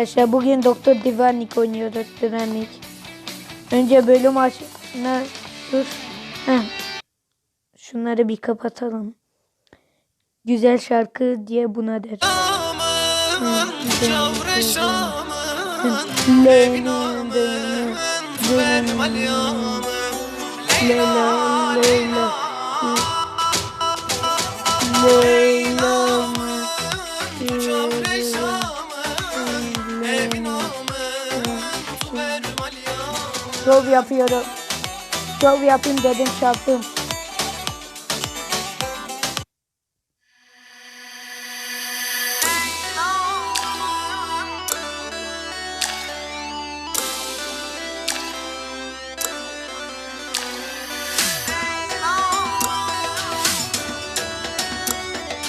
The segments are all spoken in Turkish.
Arkadaşlar bugün Doktor Divanik oynuyoruz Divanik. Önce bölüm açına dur. Heh. Şunları bir kapatalım. Güzel şarkı diye buna der. Leyla, Leyla, Leyla, Şov yapıyorum. Şov yapayım dedim çarptım.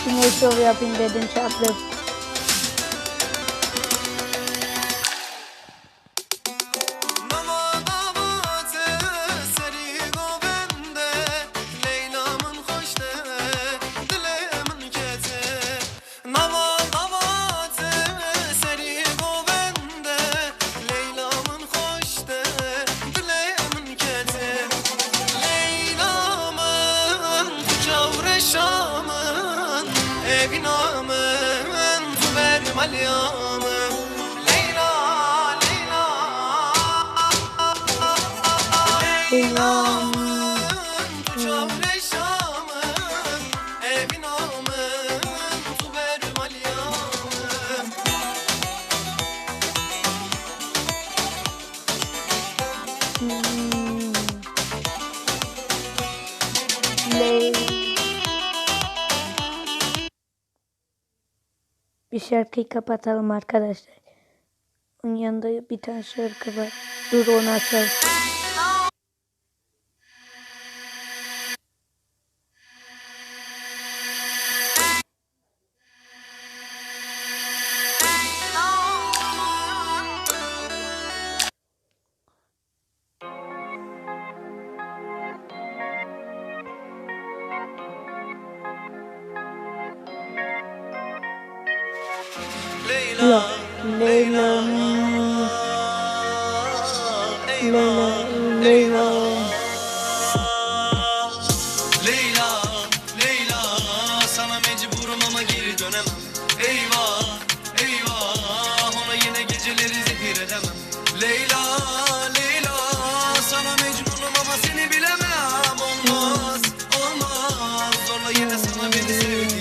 Yine şov yapayım dedim çarptım. Malyamın Leyla. Leyla Bir şarkıyı kapatalım arkadaşlar. Onun yanında bir tane şarkı var. Dur onu açalım. Leyla Leyla. Leyla. Leyla. Leyla, Leyla Sana mecburum ama geri dönemem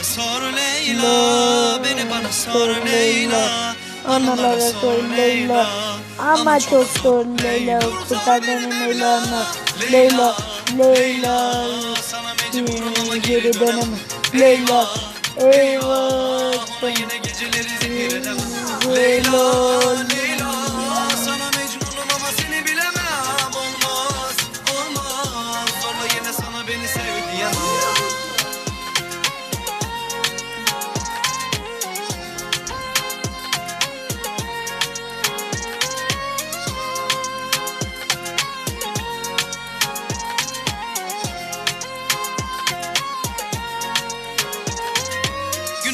yalnızlara sor Leyla Beni bana sor Leyla Analara sor Leyla. Ama çok zor Leyla. Kurtar beni Leyla'na. Leyla. Leyla. Geri dönemem. Leyla. Eyvah. Ama yine geceleri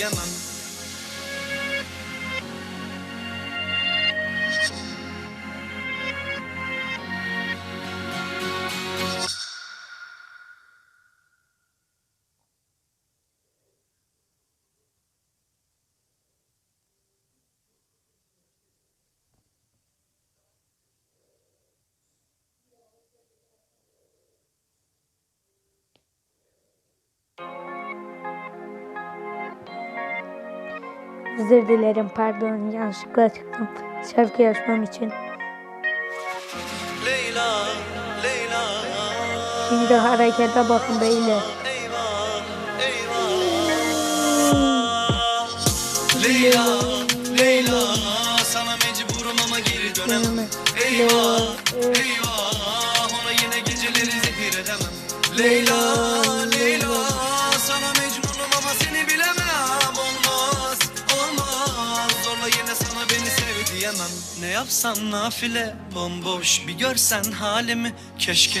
sev Özür dilerim pardon yanlışlıkla çıktım. Şarkı yazmam için. Leyla, Leyla. Şimdi harekete bakın beyler. Leyla, Leyla. Sana mecburum ama geri dönemem. Eyvah, eyvah. Ona yine geceleri zehir edemem. Leyla yapsam nafile Bomboş bir görsen halimi. Keşke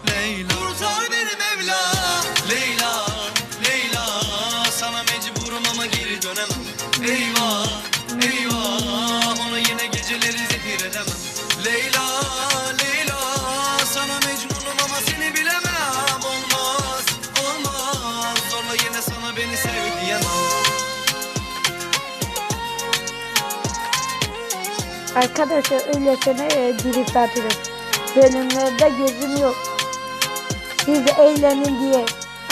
Leyla. Kurtar beni Mevla. Leyla Leyla. Sana mecburum ama geri dönemem. Eyvah Eyvah. Ona yine geceleri zehir edemem. Leyla Leyla. Sana mecnunum ama seni bilemem. Olmaz Olmaz. Zorla yine sana beni sev diyemem. Arkadaşlar öylesine e, atıyorum. Bölümlerde gözüm yok. Siz de eğlenin diye.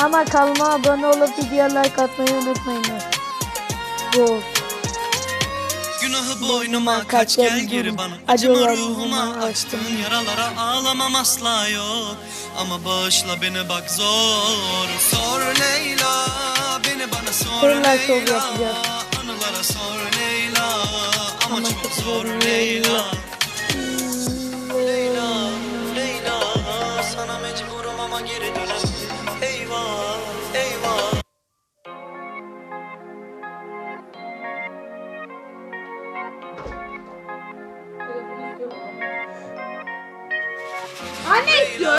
Ama kanalıma abone olup video like atmayı unutmayın. Bu. Günahı boynuma kaç gel geri bana Acıma ruhuma açtığın yaralara ağlamam asla yok Ama bağışla beni bak zor Sor Leyla Beni bana sor Leyla. Anılara sor Leyla Ama, çok zor Leyla. want you to